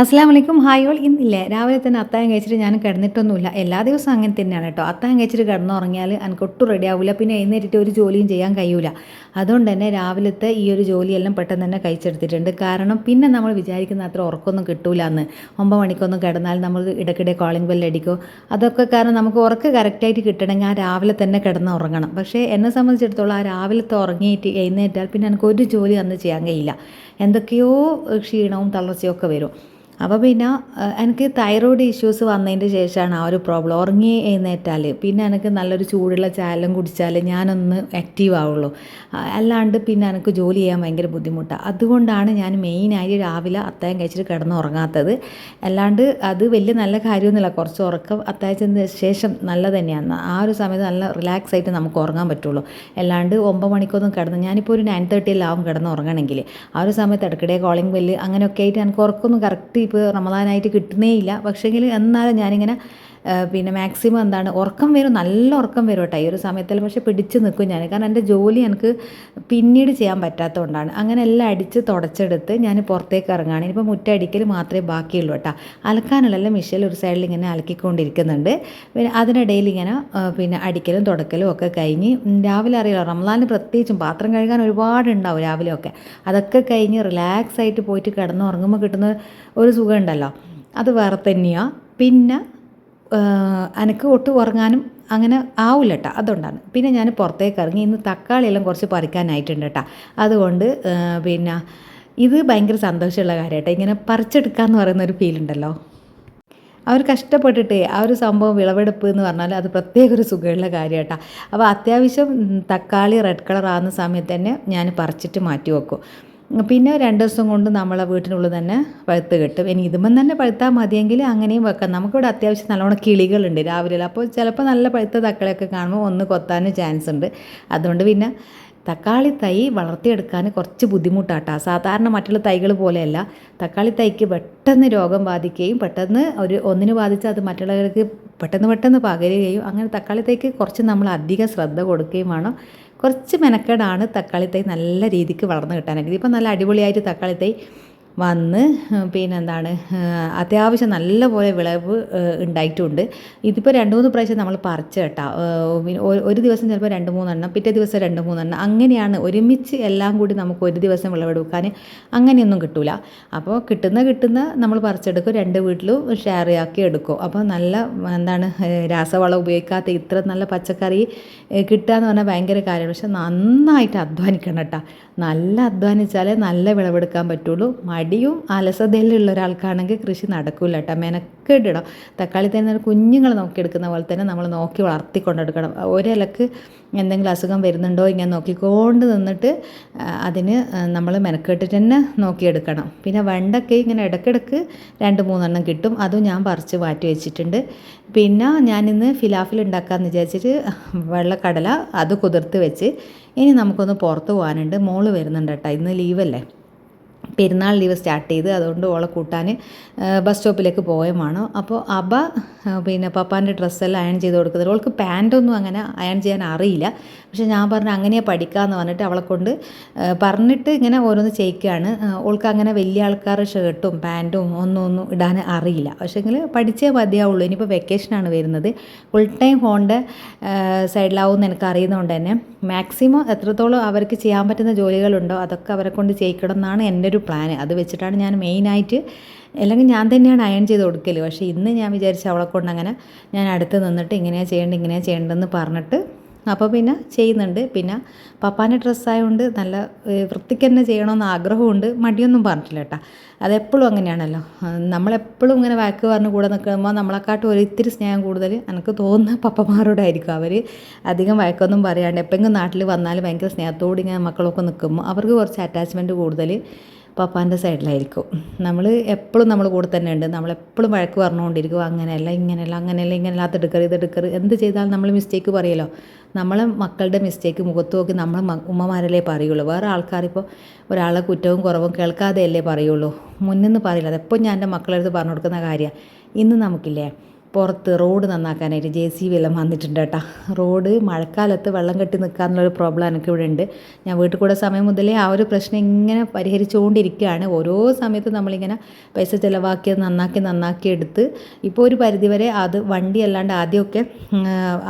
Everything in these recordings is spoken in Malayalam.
അസ്സാം വലൈക്കും ഹായ് ഓൾ. ഇന്നില്ലേ? രാവിലെ തന്നെ അത്തായം കഴിച്ചിട്ട് ഞാൻ കിടന്നിട്ടൊന്നുമില്ല. എല്ലാ ദിവസവും അങ്ങനെ തന്നെയാണ് കേട്ടോ. അത്തായം കഴിച്ചിട്ട് കിടന്നുറങ്ങിയാൽ എനിക്ക് ഒട്ടും റെഡി ആവില്ല പിന്നെ എഴുന്നേറ്റിട്ട് ഒരു ജോലിയും ചെയ്യാൻ കഴിയൂല. അതുകൊണ്ട് തന്നെ രാവിലത്തെ ഈ ഒരു ജോലിയെല്ലാം പെട്ടെന്ന് തന്നെ കഴിച്ചെടുത്തിട്ടുണ്ട്. കാരണം പിന്നെ നമ്മൾ വിചാരിക്കുന്ന അത്ര ഉറക്കമൊന്നും കിട്ടൂല എന്ന് ഒമ്പത് മണിക്കൊന്നും കിടന്നാൽ നമ്മൾ ഇടയ്ക്കിടെ കോളിംഗ് ബെല്ലടിക്കും അതൊക്കെ കാരണം നമുക്ക് ഉറക്ക് കറക്റ്റായിട്ട് കിട്ടണമെങ്കിൽ ആ രാവിലെ തന്നെ കിടന്ന് ഉറങ്ങണം. പക്ഷേ എന്നെ സംബന്ധിച്ചിടത്തോളം ആ രാവിലത്തെ ഉറങ്ങിയിട്ട് എഴുന്നേറ്റാൽ പിന്നെ എനിക്ക് ഒരു ജോലി അന്ന് ചെയ്യാൻ കഴിയില്ല. എന്തൊക്കെയോ ക്ഷീണവും തളർച്ചയൊക്കെ വരും. അപ്പോൾ പിന്നെ എനിക്ക് തൈറോയ്ഡ് ഇഷ്യൂസ് വന്നതിന്റെ ശേഷമാണ് ആ ഒരു പ്രോബ്ലം ഉറങ്ങി എഴുന്നേറ്റാൽ പിന്നെ എനിക്ക് നല്ലൊരു ചൂടുള്ള ചായലും കുടിച്ചാൽ ഞാനൊന്ന് ആക്റ്റീവ് ആവുള്ളൂ. അല്ലാണ്ട് പിന്നെ എനിക്ക് ജോലി ചെയ്യാൻ ഭയങ്കര ബുദ്ധിമുട്ടാണ് അതുകൊണ്ടാണ് ഞാൻ മെയിനായി രാവിലെ അത്തായം കഴിച്ചിട്ട് കിടന്നുറങ്ങാത്തത്. അല്ലാണ്ട് അത് വലിയ നല്ല കാര്യമൊന്നുമില്ല. കുറച്ച് ഉറക്കം അത്തായത്തിന് ശേഷം നല്ല തന്നെയാണ്. ആ ഒരു സമയത്ത് നല്ല റിലാക്സ് ആയിട്ട് നമുക്ക് ഉറങ്ങാൻ പറ്റുള്ളൂ. അല്ലാണ്ട് ഒമ്പത് മണിക്കൊന്നും കിടന്ന് ഞാനിപ്പോൾ ഒരു നയൻ തേർട്ടിയിലാവും കിടന്ന് ഉറങ്ങണമെങ്കിൽ ആ ഒരു സമയത്ത് ഇടയ്ക്കിടെ കോളിംഗ് ബെല്ല് അങ്ങനെയൊക്കെ ആയിട്ട് എനിക്ക് ഉറക്കമൊന്നും കറക്റ്റ് ഇപ്പോൾ റമദാനായിട്ട് കിട്ടുന്നേ ഇല്ല പക്ഷേങ്കിൽ എന്നാലും ഞാനിങ്ങനെ പിന്നെ മാക്സിമം എന്താണ് ഉറക്കം വരും നല്ല ഉറക്കം വരും കേട്ടോ ഈ ഒരു സമയത്തിൽ. പക്ഷെ പിടിച്ച് നിൽക്കും ഞാൻ. കാരണം എന്റെ ജോലി എനിക്ക് പിന്നീട് ചെയ്യാൻ പറ്റാത്തതുകൊണ്ടാണ്. അങ്ങനെ എല്ലാം അടിച്ച് തുടച്ചെടുത്ത് ഞാൻ പുറത്തേക്ക് ഇറങ്ങുകയാണ്. ഇനിയിപ്പോൾ മുറ്റടിക്കൽ മാത്രമേ ബാക്കിയുള്ളൂ കേട്ടോ. അലക്കാനുള്ളെല്ലാം മിഷീൽ ഒരു സൈഡിൽ ഇങ്ങനെ അലക്കിക്കൊണ്ടിരിക്കുന്നുണ്ട്. പിന്നെ അതിനിടയിൽ ഇങ്ങനെ പിന്നെ അടിക്കലും തുടക്കലും ഒക്കെ കഴിഞ്ഞ് രാവിലെ അറിയാലോ റംലാന് പ്രത്യേകിച്ചും പാത്രം കഴുകാൻ ഒരുപാടുണ്ടാവും രാവിലെ ഒക്കെ. അതൊക്കെ കഴിഞ്ഞ് റിലാക്സ് ആയിട്ട് പോയിട്ട് കിടന്ന് ഉറങ്ങുമ്പോൾ കിട്ടുന്ന ഒരു സുഖമുണ്ടല്ലോ അത് വേറെ തന്നെയാണ് പിന്നെ എനിക്ക് ഒട്ടും ഉറങ്ങാനും അങ്ങനെ ആവില്ല കേട്ടോ അതുകൊണ്ടാണ്. പിന്നെ ഞാൻ പുറത്തേക്ക് ഇറങ്ങി ഇന്ന് തക്കാളിയെല്ലാം കുറച്ച് പറിക്കാനായിട്ടുണ്ട് കേട്ടോ. അതുകൊണ്ട് പിന്നെ ഇത് ഭയങ്കര സന്തോഷമുള്ള കാര്യമായിട്ട് ഇങ്ങനെ പറിച്ചെടുക്കുക എന്ന് പറയുന്ന ഒരു ഫീൽ ഉണ്ടല്ലോ. അവർ കഷ്ടപ്പെട്ടിട്ട് ആ ഒരു സംഭവം വിളവെടുപ്പ് എന്ന് പറഞ്ഞാൽ അത് പ്രത്യേക ഒരു സുഖമുള്ള കാര്യം കേട്ടോ അപ്പോൾ അത്യാവശ്യം തക്കാളി റെഡ് കളർ ആകുന്ന സമയത്ത് തന്നെ ഞാൻ പറിച്ചിട്ട് മാറ്റി വെക്കും. പിന്നെ രണ്ട് ദിവസം കൊണ്ട് നമ്മളെ വീട്ടിനുള്ളിൽ തന്നെ പഴുത്ത് കിട്ടും. ഇനി ഇതുമ്പം തന്നെ പഴുത്താൽ മതിയെങ്കിൽ അങ്ങനെയും വെക്കാം. നമുക്കിവിടെ അത്യാവശ്യം നല്ലോണം കിളികളുണ്ട് രാവിലെ അപ്പോൾ ചിലപ്പോൾ നല്ല പഴുത്ത തക്കാളിയൊക്കെ കാണുമ്പോൾ ഒന്ന് കൊത്താനും ചാൻസ് ഉണ്ട്. അതുകൊണ്ട് പിന്നെ തക്കാളി തൈ വളർത്തിയെടുക്കാൻ കുറച്ച് ബുദ്ധിമുട്ടാട്ടോ. സാധാരണ മറ്റുള്ള തൈകൾ പോലെയല്ല. തക്കാളി തൈക്ക് പെട്ടെന്ന് രോഗം ബാധിക്കുകയും പെട്ടെന്ന് ഒരു ഒന്നിന് ബാധിച്ചാൽ അത് മറ്റുള്ളവർക്ക് പെട്ടെന്ന് പെട്ടെന്ന് പകരുകയും അങ്ങനെ തക്കാളി തൈക്ക് കുറച്ച് നമ്മൾ അധികം ശ്രദ്ധ കൊടുക്കുകയും വേണം. കുറച്ച് മെനക്കേടാണ് തക്കാളി തൈ നല്ല രീതിക്ക് വളർന്നു കിട്ടാനായിട്ട്. ഇതിപ്പോൾ നല്ല അടിപൊളിയായിട്ട് തക്കാളി തൈ വന്ന് പിന്നെന്താണ് അത്യാവശ്യം നല്ലപോലെ വിളവ് ഉണ്ടായിട്ടുണ്ട്. ഇതിപ്പോൾ രണ്ട് മൂന്ന് പ്രാവശ്യം നമ്മൾ പറിച്ച് കേട്ടോ. പിന്നെ ഒരു ദിവസം ചിലപ്പോൾ രണ്ട് മൂന്നെണ്ണം പിറ്റേ ദിവസം രണ്ട് മൂന്നെണ്ണം അങ്ങനെയാണ് ഒരുമിച്ച് എല്ലാം കൂടി നമുക്ക് ഒരു ദിവസം വിളവെടുക്കാൻ അങ്ങനെയൊന്നും കിട്ടൂല. അപ്പോൾ കിട്ടുന്ന കിട്ടുന്ന നമ്മൾ പറിച്ചെടുക്കും രണ്ട് വീട്ടിലും ഷെയർ ആക്കി എടുക്കും. അപ്പോൾ നല്ല എന്താണ് രാസവളം ഉപയോഗിക്കാത്ത ഇത്ര നല്ല പച്ചക്കറി കിട്ടുക എന്ന് പറഞ്ഞാൽ ഭയങ്കര കാര്യമാണ്. പക്ഷെ നന്നായിട്ട് അധ്വാനിക്കണം കേട്ടോ. നല്ല അധ്വാനിച്ചാലേ നല്ല വിളവെടുക്കാൻ പറ്റുള്ളൂ. മടിയും അലസതയിലുള്ള ഒരാൾക്കാണെങ്കിൽ കൃഷി നടക്കില്ല കേട്ടോ. മെനക്കെട്ടിടണം തക്കാളി തന്നെ കുഞ്ഞുങ്ങൾ നോക്കിയെടുക്കുന്ന പോലെ തന്നെ നമ്മൾ നോക്കി വളർത്തിക്കൊണ്ടെടുക്കണം. ഒരിലക്ക് എന്തെങ്കിലും അസുഖം വരുന്നുണ്ടോ ഇങ്ങനെ നോക്കിക്കൊണ്ട് നിന്നിട്ട് അതിന് നമ്മൾ മെനക്കെട്ടിട്ട് തന്നെ നോക്കിയെടുക്കണം. പിന്നെ വെണ്ടയ്ക്ക് ഇങ്ങനെ ഇടയ്ക്കിടയ്ക്ക് രണ്ട് മൂന്നെണ്ണം കിട്ടും. അതും ഞാൻ പറിച്ച് മാറ്റി വെച്ചിട്ടുണ്ട്. പിന്നെ ഞാനിന്ന് ഫിലാഫിൽ ഉണ്ടാക്കാമെന്ന് വിചാരിച്ചിട്ട് വെള്ളക്കടല അത് കുതിർത്ത് വെച്ച് ഇനി നമുക്കൊന്ന് പുറത്ത് പോകാനുണ്ട്. മോൾ വരുന്നുണ്ട് കേട്ടോ. ഇന്ന് ലീവല്ലേ? പെരുന്നാൾ ലീവ് സ്റ്റാർട്ട് ചെയ്ത് അതുകൊണ്ട് ഓളെ കൂട്ടാൻ ബസ് സ്റ്റോപ്പിലേക്ക് പോയമാണ്. അപ്പോൾ അബ പിന്നെ പപ്പാന്റെ ഡ്രസ്സെല്ലാം അയൺ ചെയ്ത് കൊടുക്കുന്നത്. ഓൾക്ക് പാന്റൊന്നും അങ്ങനെ അയൺ ചെയ്യാൻ അറിയില്ല. പക്ഷേ ഞാൻ പറഞ്ഞു അങ്ങനെയാണ് പഠിക്കാമെന്ന് പറഞ്ഞിട്ട് അവളെ കൊണ്ട് പറഞ്ഞിട്ട് ഇങ്ങനെ ഓരോന്ന് ചെയ്യിക്കുകയാണ്. ഓൾക്ക് അങ്ങനെ വലിയ ആൾക്കാരുടെ ഷർട്ടും പാന്റും ഒന്നും ഒന്നും ഇടാൻ അറിയില്ല. പക്ഷേങ്കിൽ പഠിച്ചേ മതിയാവുള്ളൂ. ഇനിയിപ്പോൾ വെക്കേഷനാണ് വരുന്നത്. ഫുൾ ടൈം ഫോണിന്റെ സൈഡിലാവും എനിക്ക് അറിയുന്നതുകൊണ്ട് തന്നെ. മാക്സിമം എത്രത്തോളം അവർക്ക് ചെയ്യാൻ പറ്റുന്ന ജോലികളുണ്ടോ അതൊക്കെ അവരെ കൊണ്ട് ചെയ്യിക്കണം എന്നാണ് എന്റെ ഒരു പ്ലാൻ അത് വെച്ചിട്ടാണ് ഞാൻ മെയിനായിട്ട് അല്ലെങ്കിൽ ഞാൻ തന്നെയാണ് അയൺ ചെയ്ത് കൊടുക്കൽ പക്ഷേ ഇന്ന് ഞാൻ വിചാരിച്ച അവളെ കൊണ്ട് അങ്ങനെ ഞാൻ അടുത്ത് നിന്നിട്ട് ഇങ്ങനെയാണ് ചെയ്യേണ്ടത് ഇങ്ങനെയാണ് ചെയ്യേണ്ടതെന്ന് പറഞ്ഞിട്ട് അപ്പോൾ പിന്നെ ചെയ്യുന്നുണ്ട്. പിന്നെ പപ്പാന്റെ ഡ്രസ്സായതുകൊണ്ട് നല്ല വൃത്തിക്ക് തന്നെ ചെയ്യണമെന്ന് ആഗ്രഹമുണ്ട്. മടിയൊന്നും പറഞ്ഞിട്ടില്ല കേട്ടോ. അതെപ്പോഴും അങ്ങനെയാണല്ലോ. നമ്മളെപ്പോഴും ഇങ്ങനെ വാക്ക് പറഞ്ഞ് കൂടെ നിൽക്കുമ്പോൾ നമ്മളെക്കാട്ടും ഒരു ഇത്തിരി സ്നേഹം കൂടുതൽ എനിക്ക് തോന്നുന്ന പപ്പമാരോടായിരിക്കും അവർ അധികം വഴക്കൊന്നും പറയാണ്ട് എപ്പോഴെങ്കിലും നാട്ടിൽ വന്നാൽ ഭയങ്കര സ്നേഹത്തോടെ ഇങ്ങനെ മക്കളൊക്കെ നിൽക്കുമ്പോൾ അവർക്ക് കുറച്ച് അറ്റാച്ച്മെന്റ് കൂടുതൽ പപ്പാന്റെ സൈഡിലായിരിക്കും. നമ്മൾ എപ്പോഴും നമ്മൾ കൂടെ തന്നെ ഉണ്ട്. നമ്മളെപ്പോഴും വഴക്ക് പറഞ്ഞുകൊണ്ടിരിക്കും. അങ്ങനെയല്ല ഇങ്ങനെയല്ല അങ്ങനെയല്ല ഇങ്ങനെയല്ല ഇത് ഇതെടുക്കറ് എന്ത് ചെയ്താലും നമ്മൾ മിസ്റ്റേക്ക് പറയുമല്ലോ നമ്മളെ മക്കളുടെ മിസ്റ്റേക്ക് മുഖത്ത് നോക്കി നമ്മളെ മ- ഉമ്മമാരല്ലേ പറയുള്ളൂ. വേറെ ആൾക്കാരിപ്പോൾ ഒരാളെ കുറ്റവും കുറവും കേൾക്കാതെയല്ലേ പറയുള്ളൂ. മുന്നിൽ നിന്ന് പറയില്ല. അതെപ്പോൾ ഞാൻ എന്റെ മക്കളെടുത്ത് പറഞ്ഞു കൊടുക്കുന്ന കാര്യമാണ്? ഇന്ന് നമുക്കില്ലേ? പുറത്ത് റോഡ് നന്നാക്കാനായിട്ട് ജെ സി ബി എല്ലാം വന്നിട്ടുണ്ട് കേട്ടോ. റോഡ് മഴക്കാലത്ത് വെള്ളം കെട്ടി നിൽക്കാന്നുള്ളൊരു പ്രോബ്ലം എനിക്ക് ഇവിടെ ഉണ്ട്. ഞാൻ വീട്ടിൽ കൂടെ സമയം മുതലേ ആ ഒരു പ്രശ്നം ഇങ്ങനെ പരിഹരിച്ചുകൊണ്ടിരിക്കുകയാണ്. ഓരോ സമയത്തും നമ്മളിങ്ങനെ പൈസ ചിലവാക്കി നന്നാക്കി നന്നാക്കി എടുത്ത് ഇപ്പോൾ ഒരു പരിധിവരെ അത് വണ്ടി അല്ലാണ്ട് ആദ്യമൊക്കെ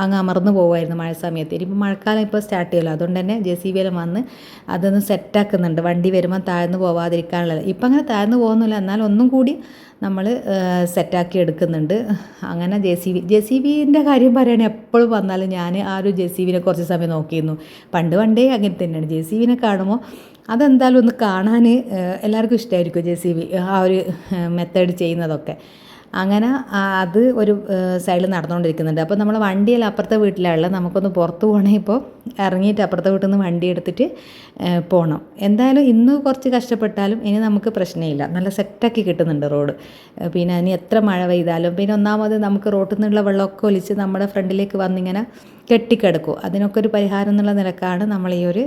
അങ്ങ് അമർന്നു പോകുമായിരുന്നു മഴ സമയത്ത്. ഇനിയിപ്പോൾ മഴക്കാലം ഇപ്പോൾ സ്റ്റാർട്ട് ചെയ്യുമല്ലോ അതുകൊണ്ട് തന്നെ ജെ സി ബി എല്ലാം വന്ന് അതൊന്ന് സെറ്റാക്കുന്നുണ്ട് വണ്ടി വരുമ്പോൾ താഴ്ന്നു പോവാതിരിക്കാനുള്ളത് ഇപ്പം അങ്ങനെ താഴ്ന്നു പോകുന്നില്ല. എന്നാൽ ഒന്നും കൂടി നമ്മൾ സെറ്റാക്കി എടുക്കുന്നുണ്ട്. അങ്ങനെ J C B J C ബിന്റെ കാര്യം പറയുകയാണെങ്കിൽ എപ്പോഴും വന്നാലും ഞാൻ ആ ഒരു ജെ സി ബിനെ കുറച്ച് സമയം നോക്കിയിരുന്നു. പണ്ട് പണ്ടേ അങ്ങനെ തന്നെയാണ്. ജെ സി ബിനെ കാണുമ്പോൾ അതെന്തായാലും ഒന്ന് കാണാൻ എല്ലാവർക്കും ഇഷ്ടമായിരിക്കും ജെ സി ബി ആ ഒരു മെത്തേഡ് ചെയ്യുന്നതൊക്കെ. അങ്ങനെ അത് ഒരു സൈഡിൽ നടന്നുകൊണ്ടിരിക്കുന്നുണ്ട് അപ്പോൾ നമ്മൾ വണ്ടിയെല്ലാം അപ്പുറത്തെ വീട്ടിലുള്ള നമുക്കൊന്ന് പുറത്ത് പോകണമെങ്കിൽ ഇപ്പോൾ ഇറങ്ങിയിട്ട് അപ്പുറത്തെ വീട്ടിൽ നിന്ന് വണ്ടി എടുത്തിട്ട് പോകണം എന്തായാലും ഇന്ന് കുറച്ച് കഷ്ടപ്പെട്ടാലും ഇനി നമുക്ക് പ്രശ്നമില്ല നല്ല സെറ്റാക്കി കിട്ടുന്നുണ്ട് റോഡ്. പിന്നെ ഇനി എത്ര മഴ പെയ്താലും. പിന്നെ ഒന്നാമത് നമുക്ക് റോട്ടിൽ നിന്നുള്ള വെള്ളമൊക്കെ ഒലിച്ച് നമ്മുടെ ഫ്രണ്ടിലേക്ക് വന്നിങ്ങനെ കെട്ടിക്കിടക്കും. അതിനൊക്കെ ഒരു പരിഹാരം എന്നുള്ള നിലക്കാണ് നമ്മൾ ഈ ഒരു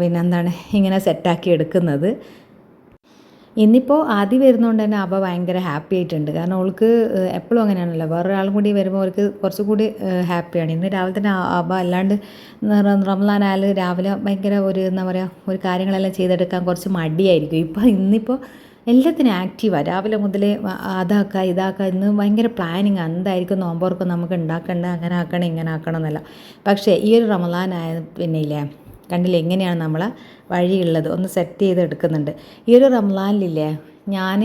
പിന്നെ എന്താണ് ഇങ്ങനെ സെറ്റാക്കി എടുക്കുന്നത്. ഇന്നിപ്പോൾ ആദ്യം വരുന്നതുകൊണ്ട് തന്നെ അവ ഭയങ്കര ഹാപ്പി ആയിട്ടുണ്ട്. കാരണം അവൾക്ക് എപ്പോഴും അങ്ങനെയാണല്ലോ. വേറൊരാളും കൂടി വരുമ്പോൾ അവർക്ക് കുറച്ചും കൂടി ഹാപ്പിയാണ് ഇന്ന് രാവിലെ തന്നെ അവ അല്ലാണ്ട് റംലാൻ ആയാൽ രാവിലെ ഭയങ്കര ഒരു എന്താ പറയുക ഒരു കാര്യങ്ങളെല്ലാം ചെയ്തെടുക്കാൻ കുറച്ച് മടിയായിരിക്കും. ഇപ്പോൾ ഇന്നിപ്പോൾ എല്ലാത്തിനും ആക്റ്റീവാണ് രാവിലെ മുതലേ അതാക്കുക ഇതാക്കുക ഇന്ന് ഭയങ്കര പ്ലാനിങ് എന്തായിരിക്കും നോമ്പോർക്കും നമുക്ക് ഉണ്ടാക്കേണ്ടത് അങ്ങനെ ആക്കണം ഇങ്ങനെ ആക്കണം എന്നല്ല. പക്ഷേ ഈ ഒരു റമലാനായ പിന്നെ ഇല്ലേ കണ്ടില്ലേ? എങ്ങനെയാണ് നമ്മൾ വഴിയുള്ളത്? ഒന്ന് സെറ്റ് ചെയ്ത് എടുക്കുന്നുണ്ട് ഈ ഒരു റംലാനിലില്ലേ ഞാൻ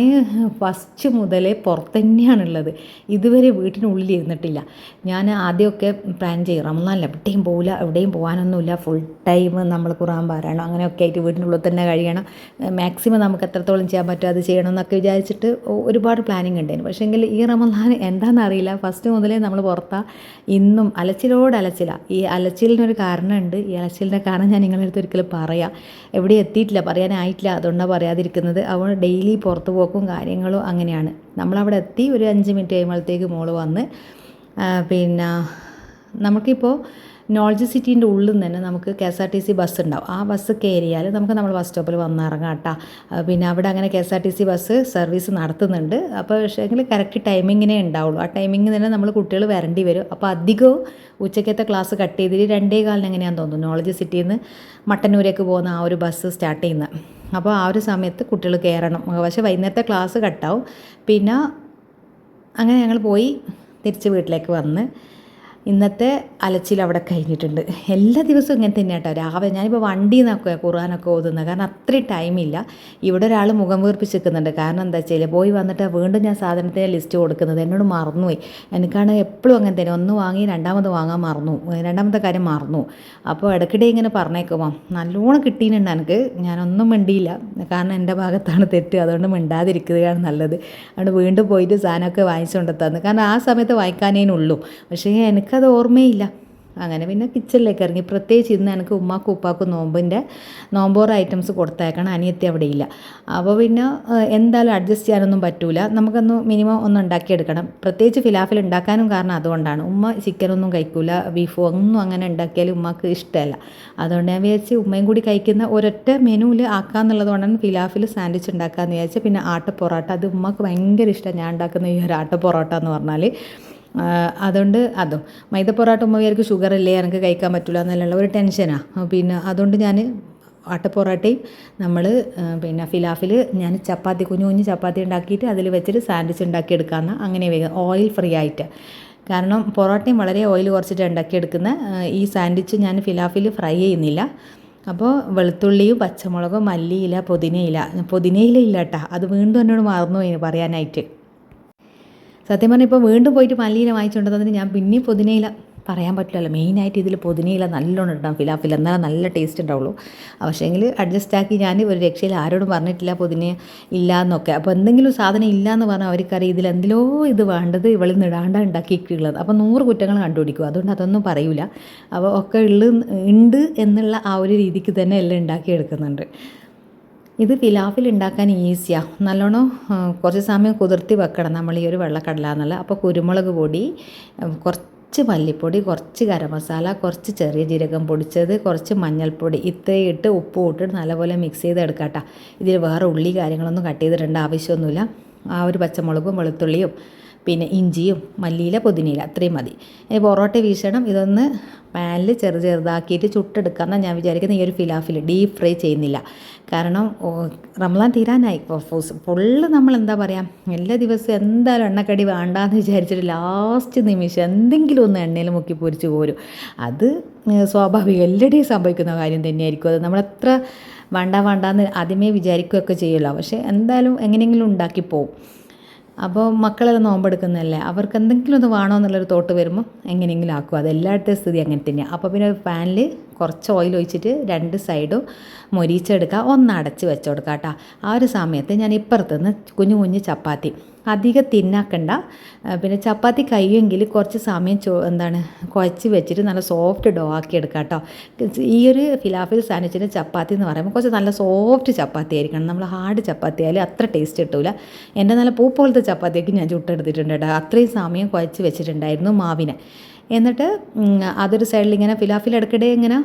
ഫസ്റ്റ് മുതലേ പുറത്ത് തന്നെയാണുള്ളത് ഇതുവരെ വീട്ടിനുള്ളിൽ ഇരുന്നിട്ടില്ല ഞാൻ ആദ്യമൊക്കെ പ്ലാൻ ചെയ്യും. റംലാനിൽ എവിടെയും പോകില്ല എവിടെയും പോകാനൊന്നുമില്ല ഫുൾ ടൈം നമ്മൾ ഖുറാൻ പാരായണം അങ്ങനെയൊക്കെ ആയിട്ട് വീട്ടിനുള്ളിൽ തന്നെ കഴിയണം. മാക്സിമം നമുക്ക് എത്രത്തോളം ചെയ്യാൻ പറ്റും അത് ചെയ്യണം എന്നൊക്കെ വിചാരിച്ചിട്ട് ഒരുപാട് പ്ലാനിങ് ഉണ്ടായിരുന്നു. പക്ഷേങ്കിൽ ഈ റമന്നാൻ എന്താണെന്ന് അറിയില്ല ഫസ്റ്റ് മുതലേ നമ്മൾ പുറത്താ. ഇന്നും അലച്ചിലോട് അലച്ചില. ഈ അലച്ചിലിനൊരു കാരണമുണ്ട്. ഈ അലച്ചിലിന്റെ കാരണം ഞാൻ നിങ്ങളുടെ അടുത്ത് ഒരിക്കലും പറയാം. എവിടെ എത്തിയിട്ടില്ല പറയാനായിട്ടില്ല. അതുകൊണ്ടാണ് പറയാതിരിക്കുന്നത്. അവൾ ഡെയിലി പുറത്ത് പോക്കും കാര്യങ്ങളും അങ്ങനെയാണ്. നമ്മളവിടെ എത്തി ഒരു അഞ്ച് മിനിറ്റ് കഴിയുമ്പോഴത്തേക്ക് മോൾ വന്ന് പിന്നെ നമുക്കിപ്പോൾ നോളജ് സിറ്റീന്റെ ഉള്ളിൽ നിന്ന് തന്നെ നമുക്ക് K S R T C bus ഉണ്ടാവും. ആ ബസ് കയറിയാൽ നമുക്ക് നമ്മൾ ബസ് സ്റ്റോപ്പിൽ വന്നിറങ്ങാം കേട്ടോ പിന്നെ അവിടെ അങ്ങനെ K S R T C bus service നടത്തുന്നുണ്ട്. അപ്പോൾ പക്ഷേങ്കിൽ കറക്റ്റ് ടൈമിങ്ങിനേ ഉണ്ടാവുള്ളൂ. ആ ടൈമിങ്ങിന് തന്നെ നമ്മൾ കുട്ടികൾ വരേണ്ടി വരും. അപ്പോൾ അധികവും ഉച്ചക്കത്തെ ക്ലാസ് കട്ട് ചെയ്തിട്ട് രണ്ടേ കാലിന് എങ്ങനെയാണെന്ന് തോന്നുന്നു? നോളജ് സിറ്റിയിൽ നിന്ന് മട്ടന്നൂരേക്ക് പോകുന്ന ആ ഒരു ബസ് സ്റ്റാർട്ട് ചെയ്യുന്നത് അപ്പോൾ ആ ഒരു സമയത്ത് കുട്ടികൾ കയറണം. പക്ഷേ വൈകുന്നേരത്തെ ക്ലാസ് കട്ടാവും പിന്നെ അങ്ങനെ ഞങ്ങൾ പോയി തിരിച്ച് വീട്ടിലേക്ക് വന്ന് ഇന്നത്തെ അലച്ചിൽ അവിടെ കഴിഞ്ഞിട്ടുണ്ട്. എല്ലാ ദിവസവും ഇങ്ങനെ തന്നെ കേട്ടോ രാവിലെ ഞാനിപ്പോൾ വണ്ടിയിൽ നിന്നൊക്കെ ഖുർആാനൊക്കെ ഓതുന്നത് കാരണം അത്രയും ടൈമില്ല ഇവിടെ ഒരാൾ മുഖം വീർപ്പിച്ച് നിൽക്കുന്നുണ്ട് കാരണം എന്താ വെച്ചാൽ പോയി വന്നിട്ട് വീണ്ടും ഞാൻ സാധനത്തിന് ലിസ്റ്റ് കൊടുക്കുന്നത്. എന്നോട് മറന്നുപോയി. എനിക്കാണ് എപ്പോഴും അങ്ങനെ തന്നെ. ഒന്ന് വാങ്ങി രണ്ടാമത് വാങ്ങാൻ മറന്നു. രണ്ടാമത്തെ കാര്യം മറന്നു. അപ്പോൾ ഇടയ്ക്കിടെ ഇങ്ങനെ പറഞ്ഞേക്കുമോ നല്ലോണം കിട്ടിയിട്ടുണ്ട് എനിക്ക് ഞാനൊന്നും മിണ്ടിയില്ല. കാരണം എന്റെ ഭാഗത്താണ് തെറ്റ്. അതുകൊണ്ട് മിണ്ടാതിരിക്കുകയാണ് നല്ലത്. അതുകൊണ്ട് വീണ്ടും പോയിട്ട് സാധനമൊക്കെ വാങ്ങിച്ചുകൊണ്ട് തന്നു കാരണം ആ സമയത്ത് വായിക്കാനേനുള്ളൂ പക്ഷേ പക്ഷേ എനിക്കത് ഓർമ്മയില്ല. അങ്ങനെ പിന്നെ കിച്ചണിലേക്ക് ഇറങ്ങി. പ്രത്യേകിച്ച് ഇന്ന് എനിക്ക് ഉമ്മാക്കും ഉപ്പാക്കും നോമ്പിന്റെ നോമ്പോർ ഐറ്റംസ് കൊടുത്തേക്കണം അനിയത്തി അവിടെ ഇല്ല അപ്പോൾ പിന്നെ എന്തായാലും അഡ്ജസ്റ്റ് ചെയ്യാനൊന്നും പറ്റൂല. നമുക്കൊന്ന് മിനിമം ഒന്ന് ഉണ്ടാക്കിയെടുക്കണം. പ്രത്യേകിച്ച് ഫിലാഫിൽ ഉണ്ടാക്കാനും കാരണം അതുകൊണ്ടാണ്. ഉമ്മ ചിക്കനൊന്നും കഴിക്കൂല ബീഫോ ഒന്നും അങ്ങനെ ഉണ്ടാക്കിയാലും ഉമ്മക്ക് ഇഷ്ടമല്ല. അതുകൊണ്ട് ഞാൻ വിചാരിച്ച് ഉമ്മയും കൂടി കഴിക്കുന്ന ഒരൊറ്റ മെനുവിൽ ആക്കാന്നുള്ളത് കൊണ്ടാണ് ഫിലാഫിൽ സാൻഡ്വിച്ച് ഉണ്ടാക്കാമെന്ന് വിചാരിച്ചാൽ പിന്നെ ആട്ട പൊറോട്ട. അത് ഉമ്മക്ക് ഭയങ്കര ഇഷ്ടമാണ് ഞാൻ ഉണ്ടാക്കുന്ന ഈ ഒരു ആട്ട പൊറോട്ട എന്ന് പറഞ്ഞാൽ അതുകൊണ്ട് അതും. മൈദ പൊറോട്ട ഉമ്മവിയർക്ക് ഷുഗർ ഇല്ലേ എനിക്ക് കഴിക്കാൻ പറ്റില്ല എന്നുള്ള ഒരു ടെൻഷനാണ് പിന്നെ അതുകൊണ്ട് ഞാൻ ആട്ടപ്പൊറോട്ടയും നമ്മൾ പിന്നെ ഫിലാഫിൽ ഞാൻ ചപ്പാത്തി കുഞ്ഞു കുഞ്ഞു ചപ്പാത്തി ഉണ്ടാക്കിയിട്ട് അതിൽ വെച്ചിട്ട് സാൻഡ്വിച്ച് ഉണ്ടാക്കി എടുക്കാമെന്ന് അങ്ങനെ വേഗം ഓയിൽ ഫ്രീ ആയിട്ട്. കാരണം പൊറോട്ടയും വളരെ ഓയിൽ കുറച്ചിട്ട് ഉണ്ടാക്കി എടുക്കുന്ന ഈ സാൻഡ്വിച്ച് ഞാൻ ഫിലാഫിൽ ഫ്രൈ ചെയ്യുന്നില്ല. അപ്പോൾ വെളുത്തുള്ളിയും പച്ചമുളകും മല്ലിയില പുതിനയില. പുതിനയില ഇല്ല കേട്ടോ അത് വീണ്ടും എന്നോട് മറന്നു പോയി പറയാനായിട്ട്. സത്യം പറഞ്ഞാൽ ഇപ്പോൾ വീണ്ടും പോയിട്ട് മല്ലിയില വാങ്ങിച്ചുകൊണ്ടതിന് ഞാൻ പിന്നെയും പുതിനയില പറയാൻ പറ്റില്ലല്ലോ. മെയിനായിട്ട് ഇതിൽ പുതിനയില നല്ലോണം ഇടാം ഫിലാഫിൽ എന്നാലും നല്ല ടേസ്റ്റ് ഉണ്ടാവുള്ളൂ പക്ഷേങ്കിൽ അഡ്ജസ്റ്റ് ആക്കി ഞാൻ ഒരു രക്ഷയിൽ ആരോടും പറഞ്ഞിട്ടില്ല പുതിന ഇല്ല എന്നൊക്കെ അപ്പോൾ എന്തെങ്കിലും സാധനം ഇല്ല എന്ന് പറഞ്ഞാൽ അവർക്കറിയാം ഇതിൽ എന്തിലോ ഇത് വേണ്ടത് ഇവളിൽ നിന്ന് ഇടാണ്ട ഉണ്ടാക്കിയിട്ടുള്ളത് അപ്പോൾ നൂറ് കുറ്റങ്ങൾ കണ്ടുപിടിക്കും. അതുകൊണ്ട് അതൊന്നും പറയൂല. അപ്പോൾ ഒക്കെ ഉള്ള ഉണ്ട് എന്നുള്ള ആ ഒരു രീതിക്ക് തന്നെ എല്ലാം ഉണ്ടാക്കിയെടുക്കുന്നുണ്ട് ഇത് പിലാഫിൽ ഉണ്ടാക്കാൻ ഈസിയാണ് നല്ലോണം കുറച്ച് സമയം കുതിർത്തി വെക്കണം നമ്മൾ ഈ ഒരു വെള്ളക്കടല എന്നുള്ള. അപ്പോൾ കുരുമുളക് പൊടി കുറച്ച് മല്ലിപ്പൊടി കുറച്ച് ഗരം മസാല കുറച്ച് ചെറിയ ജീരകം പൊടിച്ചത് കുറച്ച് മഞ്ഞൾപ്പൊടി ഇത്രയും ഇട്ട് ഉപ്പ് ഇട്ടിട്ട് നല്ലപോലെ മിക്സ് ചെയ്ത് എടുക്കാം കേട്ടോ. ഇതിൽ വേറെ ഉള്ളി കാര്യങ്ങളൊന്നും കട്ട് ചെയ്തിട്ടുണ്ട് ആവശ്യമൊന്നുമില്ല. ആ ഒരു പച്ചമുളകും വെളുത്തുള്ളിയും പിന്നെ ഇഞ്ചിയും മല്ലിയില പുതിനയില അത്രയും മതി. ഇനി പൊറോട്ട വീശണം. ഇതൊന്ന് പാനിൽ ചെറു ചെറുതാക്കിയിട്ട് ചുട്ടെടുക്കാമെന്നാണ് ഞാൻ വിചാരിക്കുന്നത് ഈ ഒരു ഫിലാഫിൽ ഡീപ്പ് ഫ്രൈ ചെയ്യുന്നില്ല. കാരണം റംലാൻ തീരാനായി. ഫുള്ള് നമ്മൾ എന്താ പറയുക എല്ലാ ദിവസവും എന്തായാലും എണ്ണക്കടി വേണ്ടാന്ന് വിചാരിച്ചിട്ട് ലാസ്റ്റ് നിമിഷം എന്തെങ്കിലും ഒന്ന് എണ്ണയിൽ മുക്കി പൊരിച്ച് പോരും അത് സ്വാഭാവികം എല്ലാവരുടെയും സംഭവിക്കുന്ന കാര്യം തന്നെയായിരിക്കും. അത് നമ്മളെത്ര വേണ്ട വേണ്ടാന്ന് ആദ്യമേ വിചാരിക്കുകയൊക്കെ ചെയ്യുമല്ലോ പക്ഷേ എന്തായാലും എങ്ങനെയെങ്കിലും ഉണ്ടാക്കി പോവും. അപ്പോൾ മക്കളെല്ലാം നോമ്പെടുക്കുന്നതല്ലേ? അവർക്ക് എന്തെങ്കിലും ഒന്ന് വേണോ എന്നുള്ളൊരു തോട്ട് വരുമ്പോൾ എങ്ങനെയെങ്കിലും ആക്കും. അത് സ്ഥിതി അങ്ങനെ തന്നെയാണ് അപ്പോൾ പിന്നെ പാനിൽ കുറച്ച് ഓയിൽ ഒഴിച്ചിട്ട് രണ്ട് സൈഡും മൊരിച്ചെടുക്കുക. ഒന്ന് അടച്ച് വെച്ച് കൊടുക്കുക കേട്ടോ. ആ ഒരു സമയത്ത് ഞാൻ ഇപ്പുറത്തുനിന്ന് കുഞ്ഞു കുഞ്ഞു ചപ്പാത്തി. അധികം തിന്നാക്കണ്ട. പിന്നെ ചപ്പാത്തി കഴിയുമെങ്കിൽ കുറച്ച് സമയം ചോ എന്താണ് കുഴച്ച് വെച്ചിട്ട് നല്ല സോഫ്റ്റ് ഡോ ആക്കി എടുക്കുക കേട്ടോ ഈ ഒരു ഫിലാഫിൽ സാൻഡ്വിച്ചിന്റെ ചപ്പാത്തി എന്ന് പറയുമ്പോൾ കുറച്ച് നല്ല സോഫ്റ്റ് ചപ്പാത്തി ആയിരിക്കണം. നമ്മൾ ഹാർഡ് ചപ്പാത്തി ആയാലും അത്ര ടേസ്റ്റ് കിട്ടൂല. എന്റെ നല്ല പൂ ചപ്പാത്തിയൊക്കെ ഞാൻ ചുട്ടെടുത്തിട്ടുണ്ട് കേട്ടോ അത്രയും സമയം കുഴച്ച് വെച്ചിട്ടുണ്ടായിരുന്നു മാവിനെ. എന്നിട്ട് അതൊരു സൈഡിൽ ഇങ്ങനെ ഫിലാഫിൽ ഇടയ്ക്കിടെ ഇങ്ങനെ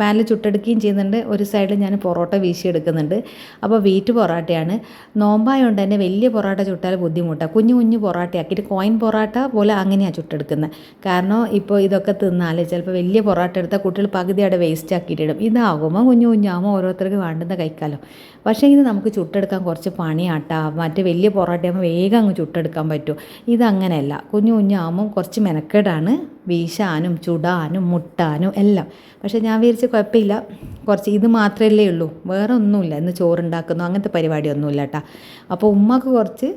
പാനിൽ ചുട്ടെടുക്കുകയും ചെയ്യുന്നുണ്ട്. ഒരു സൈഡിൽ ഞാൻ പൊറോട്ട വീശിയെടുക്കുന്നുണ്ട്. അപ്പോൾ വീറ്റ് പൊറോട്ടയാണ്. നോമ്പായതുകൊണ്ട് തന്നെ വലിയ പൊറോട്ട ചുട്ടാൽ ബുദ്ധിമുട്ടാണ് കുഞ്ഞു കുഞ്ഞു പൊറോട്ട ആക്കിയിട്ട് കോയിൻ പൊറോട്ട പോലെ അങ്ങനെയാണ് ചുട്ടെടുക്കുന്നത് കാരണം ഇപ്പോൾ ഇതൊക്കെ തിന്നാൽ ചിലപ്പോൾ വലിയ പൊറോട്ട എടുത്താൽ കുട്ടികൾ പകുതി അവിടെ വേസ്റ്റ് ആക്കിയിട്ടിടും ഇതാകുമ്പോൾ കുഞ്ഞു കുഞ്ഞാകുമ്പോൾ ഓരോരുത്തർക്ക് വേണ്ടുന്ന കഴിക്കാമല്ലോ പക്ഷേ ഇത് നമുക്ക് ചുട്ടെടുക്കാൻ കുറച്ച് പണിയാട്ടാ. മറ്റേ വലിയ പൊറോട്ടയാകുമ്പോൾ വേഗം അങ്ങ് ചുട്ടെടുക്കാൻ പറ്റും. ഇതങ്ങനെയല്ല കുഞ്ഞു കുഞ്ഞാകുമ്പോൾ കുറച്ച് മെനക്കേടാണ്. വീശാനും ചുടാനും മുട്ടാനും എല്ലാം. പക്ഷേ ഞാൻ വിചാരിച്ച കുഴപ്പമില്ല. കുറച്ച് ഇത് മാത്രമല്ലേ ഉള്ളൂ. വേറെ ഒന്നുമില്ല. ഇന്ന് ചോറുണ്ടാക്കുന്നു. അങ്ങനത്തെ പരിപാടിയൊന്നുമില്ല കേട്ടോ അപ്പോൾ ഉമ്മക്ക് കുറച്ച്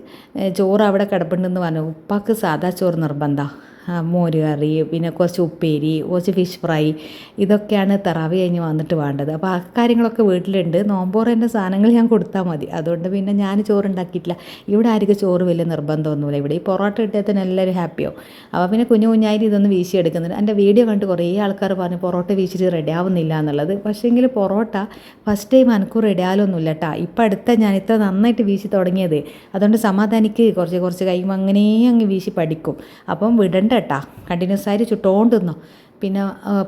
ചോറ് അവിടെ കിടപ്പുണ്ടെന്ന് പറഞ്ഞു. ഉപ്പാക്ക് സാദാ ചോറ് നിർബന്ധമാണ് മോര് കറി പിന്നെ കുറച്ച് ഉപ്പേരി കുറച്ച് ഫിഷ് ഫ്രൈ ഇതൊക്കെയാണ് തറാവി കഴിഞ്ഞ് വന്നിട്ട് വേണ്ടത്. അപ്പോൾ ആ കാര്യങ്ങളൊക്കെ വീട്ടിലുണ്ട്. നോമ്പോറേന്റെ സാധനങ്ങൾ ഞാൻ കൊടുത്താൽ മതി. അതുകൊണ്ട് പിന്നെ ഞാൻ ചോറ് ഉണ്ടാക്കിയിട്ടില്ല ഇവിടെ ആർക്കും ചോറ് വലിയ നിർബന്ധമൊന്നുമില്ല. ഇവിടെ ഈ പൊറോട്ട കിട്ടിയാൽ തന്നെ എല്ലാവരും ഹാപ്പിയാവും അപ്പോൾ പിന്നെ കുഞ്ഞു കുഞ്ഞായിട്ട് ഇതൊന്ന് വീശി എടുക്കുന്നുണ്ട് എന്റെ വീഡിയോ കണ്ട് കുറേ ആൾക്കാർ പറഞ്ഞു പൊറോട്ട വീശിട്ട് റെഡി ആവുന്നില്ല എന്നുള്ളത്. പക്ഷേങ്കിൽ പൊറോട്ട ഫസ്റ്റ് ടൈം എനിക്ക് റെഡി ആവലൊന്നുമില്ല കേട്ടോ ഇപ്പം അടുത്ത ഞാൻ ഇത്ര നന്നായിട്ട് വീശി തുടങ്ങിയത്. അതുകൊണ്ട് സമാധാനിക്ക്. കുറച്ച് കുറച്ച് കഴിയുമ്പോൾ അങ്ങനെ അങ്ങ് വീശി പഠിക്കും. അപ്പം വിടണ്ട കേട്ടാ കണ്ടിന്യൂസ് ആയിട്ട് ചുട്ടോണ്ട് നിന്നോ. പിന്നെ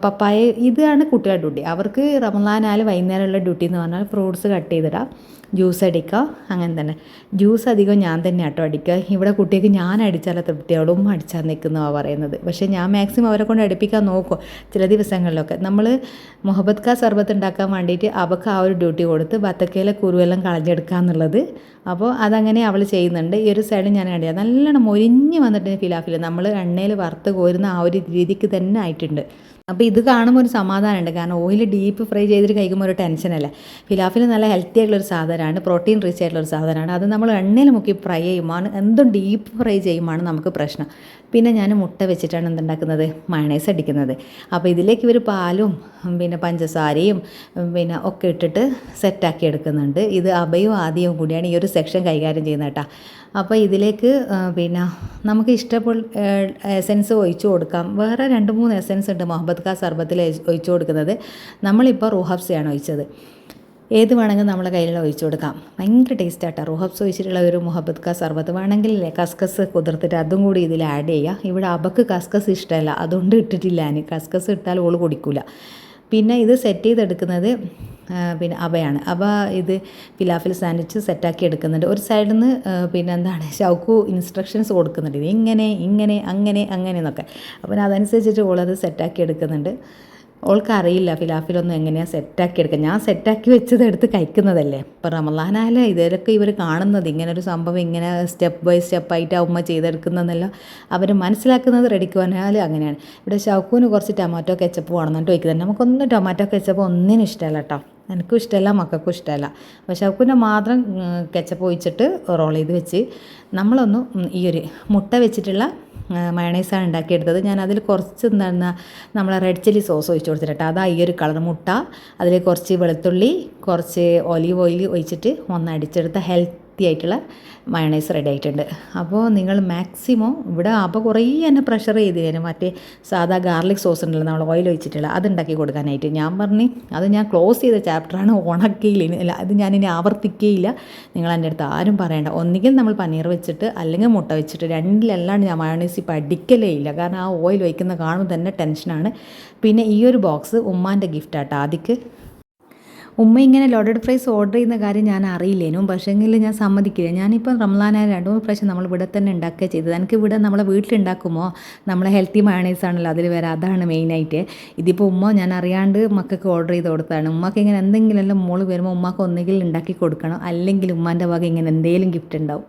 പപ്പായ ഇതാണ് കുട്ടികളുടെ ഡ്യൂട്ടി. അവർക്ക് റമദാനായാലും വൈകുന്നേരമുള്ള ഡ്യൂട്ടി എന്ന് പറഞ്ഞാൽ ഫ്രൂട്ട്സ് കട്ട് ചെയ്തിടാം ജ്യൂസ് അടിക്കുക അങ്ങനെ തന്നെ. ജ്യൂസ് അധികം ഞാൻ തന്നെ ആട്ടോ അടിക്കുക. ഇവിടെ കുട്ടിക്ക് ഞാൻ അടിച്ചാലേ തൃപ്തിയോളും അടിച്ചാൽ നിൽക്കുന്നതാണ് പറയുന്നത്. പക്ഷേ ഞാൻ മാക്സിമം അവരെ കൊണ്ട് അടുപ്പിക്കാൻ നോക്കും ചില ദിവസങ്ങളിലൊക്കെ. നമ്മൾ മുഹബത്ത് കാ സർബത്ത് ഉണ്ടാക്കാൻ വേണ്ടിയിട്ട് അവർക്ക് ആ ഒരു ഡ്യൂട്ടി കൊടുത്ത് ബത്തക്കയിലെ കുരുവെല്ലാം കളഞ്ഞെടുക്കുക എന്നുള്ളത് അപ്പോൾ അതങ്ങനെ അവൾ ചെയ്യുന്നുണ്ട്. ഈ ഒരു സൈഡിൽ ഞാൻ കണ്ടു നല്ലോണം മൊരിഞ്ഞ് വന്നിട്ടുണ്ട് ഫിലാഫിൽ നമ്മൾ എണ്ണയിൽ വറുത്ത് കോരുന്ന ആ ഒരു രീതിക്ക് തന്നെ ആയിട്ടുണ്ട്. അപ്പോൾ ഇത് കാണുമ്പോൾ ഒരു സമാധാനമുണ്ട്. കാരണം ഓയിൽ ഡീപ്പ് ഫ്രൈ ചെയ്തിട്ട് കഴിക്കുമ്പോൾ ഒരു ടെൻഷനല്ല ഫിലാഫിൽ നല്ല ഹെൽത്തി ആയിട്ടുള്ള ഒരു സാധനമാണ്. പ്രോട്ടീൻ റിച്ച് ആയിട്ടുള്ള ഒരു സാധനമാണ്. അത് നമ്മൾ എണ്ണയിൽ മുക്കി ഫ്രൈ ചെയ്യുമ്പോൾ എന്തും ഡീപ്പ് ഫ്രൈ ചെയ്യുമ്പോൾ നമുക്ക് പ്രശ്നം. പിന്നെ ഞാൻ മുട്ട വെച്ചിട്ടാണ് എന്തുണ്ടാക്കുന്നത്? മയണൈസ് അടിക്കുന്നത്. അപ്പോൾ ഇതിലേക്ക് ഇവർ പാലും പിന്നെ പഞ്ചസാരയും പിന്നെ ഒക്കെ ഇട്ടിട്ട് സെറ്റാക്കി എടുക്കുന്നുണ്ട്. ഇത് അഭയവും ആദ്യവും കൂടിയാണ് ഈ ഒരു സെക്ഷൻ കൈകാര്യം ചെയ്യുന്നത് കേട്ടോ. അപ്പോൾ ഇതിലേക്ക് പിന്നെ നമുക്ക് ഇഷ്ടപ്പെട്ട എസൻസ് ഒഴിച്ചു കൊടുക്കാം. വേറെ രണ്ട് മൂന്ന് എസൻസ് ഉണ്ട് മുഹബത്ത് ഖാ സർബത്തിൽ ഒഴിച്ചു കൊടുക്കുന്നത്. നമ്മളിപ്പോൾ റൂഹബ്സയാണ് ഒഴിച്ചത്. ഏത് വേണമെങ്കിലും നമ്മളെ കയ്യിൽ ഒഴിച്ചു കൊടുക്കാം. ഭയങ്കര ടേസ്റ്റ് ആട്ടോ. റൂഹബ്സ് ഒഴിച്ചിട്ടുള്ള ഒരു മുഹബത്ത് കാ സർബത്ത് വേണമെങ്കിൽ കസ്കസ് കുതിർത്തിട്ട് അതും കൂടി ഇതിൽ ആഡ് ചെയ്യുക ഇവിടെ അബക്ക് കസ്കസ് ഇഷ്ടമല്ല അതുകൊണ്ട് ഇട്ടിട്ടില്ല ഞാൻ കസ്കസ് ഇട്ടാൽ ഓൾ കുടിക്കില്ല പിന്നെ ഇത് സെറ്റ് ചെയ്തെടുക്കുന്നത് പിന്നെ അവയാണ്. അവ ഇത് ഫിലാഫിൽ സാൻഡ്വിച്ച് സെറ്റാക്കി എടുക്കുന്നുണ്ട്. ഒരു സൈഡിൽ നിന്ന് പിന്നെ എന്താണ് ഷൗക്കു ഇൻസ്ട്രക്ഷൻസ് കൊടുക്കുന്നുണ്ട്. ഇത് ഇങ്ങനെ ഇങ്ങനെ അങ്ങനെ അങ്ങനെ എന്നൊക്കെ. അപ്പോൾ അതനുസരിച്ചിട്ട് ഓളത് സെറ്റാക്കി എടുക്കുന്നുണ്ട്. ഓൾക്ക് അറിയില്ല ഫിലാഫിലൊന്നും എങ്ങനെയാണ് സെറ്റാക്കി എടുക്കുക ഞാൻ സെറ്റാക്കി വെച്ചത് എടുത്ത് കഴിക്കുന്നതല്ലേ. ഇപ്പോൾ റമലാനായാലും ഇതൊക്കെ ഇവർ കാണുന്നത്. ഇങ്ങനെ ഒരു സംഭവം ഇങ്ങനെ സ്റ്റെപ്പ് ബൈ സ്റ്റെപ്പായിട്ട് ഉമ്മ ചെയ്തെടുക്കുന്നതെന്നല്ല അവർ മനസ്സിലാക്കുന്നത് റെഡിക്കുവാനാൽ അങ്ങനെയാണ്. ഇവിടെ ഷൗക്കൂന് കുറച്ച് ടൊമാറ്റോ കെച്ചപ്പ് വേണമെന്നിട്ട് വയ്ക്കുന്നത് നമുക്കൊന്നും ടൊമാറ്റോ കെച്ചപ്പ് ഒന്നിനും ഇഷ്ടമല്ല കേട്ടോ. എനിക്കും ഇഷ്ടമല്ല മക്കൾക്കും ഇഷ്ടമല്ല അപ്പോൾ അവക്കുന്റെ മാത്രം കെച്ചപ്പ് ഒഴിച്ചിട്ട് റോൾ ചെയ്ത് വെച്ച് നമ്മളൊന്ന് ഈ ഒരു മുട്ട വെച്ചിട്ടുള്ള മയണൈസാണ് ഉണ്ടാക്കിയെടുത്തത്. ഞാൻ അതിൽ കുറച്ച് എന്താണ് നമ്മളെ റെഡ് ചില്ലി സോസ് ഒഴിച്ച് കൊടുത്തിട്ട് അതാ ഈ ഒരു കളർ മുട്ട. അതിൽ കുറച്ച് വെളുത്തുള്ളി കുറച്ച് ഒലിവ് ഓയിൽ ഒഴിച്ചിട്ട് ഒന്ന് അടിച്ചെടുത്ത ഹെൽത്തി ആയിട്ടുള്ള മയണൈസ് റെഡി ആയിട്ടുണ്ട്. അപ്പോൾ നിങ്ങൾ മാക്സിമം ഇവിടെ അപ്പോൾ കുറേ എന്നെ പ്രഷർ ചെയ്ത് തരും മറ്റേ സാധാ ഗാർലിക് സോസ് ഉണ്ടല്ലോ നമ്മൾ ഓയിൽ ഒഴിച്ചിട്ടുള്ള അത് ഉണ്ടാക്കി കൊടുക്കാനായിട്ട്. ഞാൻ പറഞ്ഞ് അത് ഞാൻ ക്ലോസ് ചെയ്ത ചാപ്റ്ററാണ് ഉണക്കിയില്ല അത് ഞാനിനി ആവർത്തിക്കുകയില്ല നിങ്ങൾ എന്റെ അടുത്ത് ആരും പറയണ്ട. ഒന്നുകിൽ നമ്മൾ പനീർ വെച്ചിട്ട് അല്ലെങ്കിൽ മുട്ട വെച്ചിട്ട് രണ്ടിലല്ലാണ്ട് ഞാൻ മയണൈസ് ഇപ്പോൾ അടിക്കലേ ഇല്ല. കാരണം ആ ഓയിൽ ഒഴിക്കുന്ന കാണുമ്പോൾ തന്നെ ടെൻഷനാണ് പിന്നെ ഈ ഒരു ബോക്സ് ഉമ്മാന്റെ ഗിഫ്റ്റാട്ടോ ആദ്യക്ക് ഉമ്മ ഇങ്ങനെ ലോഡഡ് ഫ്രൈസ് ഓർഡർ ചെയ്യുന്ന കാര്യം ഞാൻ അറിയില്ലേനു പക്ഷേങ്കിൽ ഞാൻ സമ്മതിക്കില്ല. ഞാനിപ്പം റംലാനായ രണ്ട് മൂന്ന് പ്രാവശ്യം നമ്മൾ ഇവിടെ തന്നെ ഉണ്ടാക്കുക ചെയ്തത്. എനിക്ക് ഇവിടെ നമ്മളെ വീട്ടിലുണ്ടാക്കുമ്പോൾ നമ്മളെ ഹെൽത്തി മയണൈസ് ആണല്ലോ അതിൽ വരാം. അതാണ് മെയിനായിട്ട് ഇതിപ്പോൾ ഉമ്മ ഞാൻ അറിയാണ്ട് മക്കൾക്ക് ഓർഡർ ചെയ്ത് കൊടുത്തതാണ്. ഉമ്മക്ക് ഇങ്ങനെ എന്തെങ്കിലും എല്ലാം മോൾ വരുമ്പോൾ ഉമ്മക്ക് ഒന്നുകിൽ ഉണ്ടാക്കി കൊടുക്കണം. അല്ലെങ്കിൽ ഉമ്മാന്റെ വക ഇങ്ങനെ എന്തെങ്കിലും ഗിഫ്റ്റ് ഉണ്ടാവും.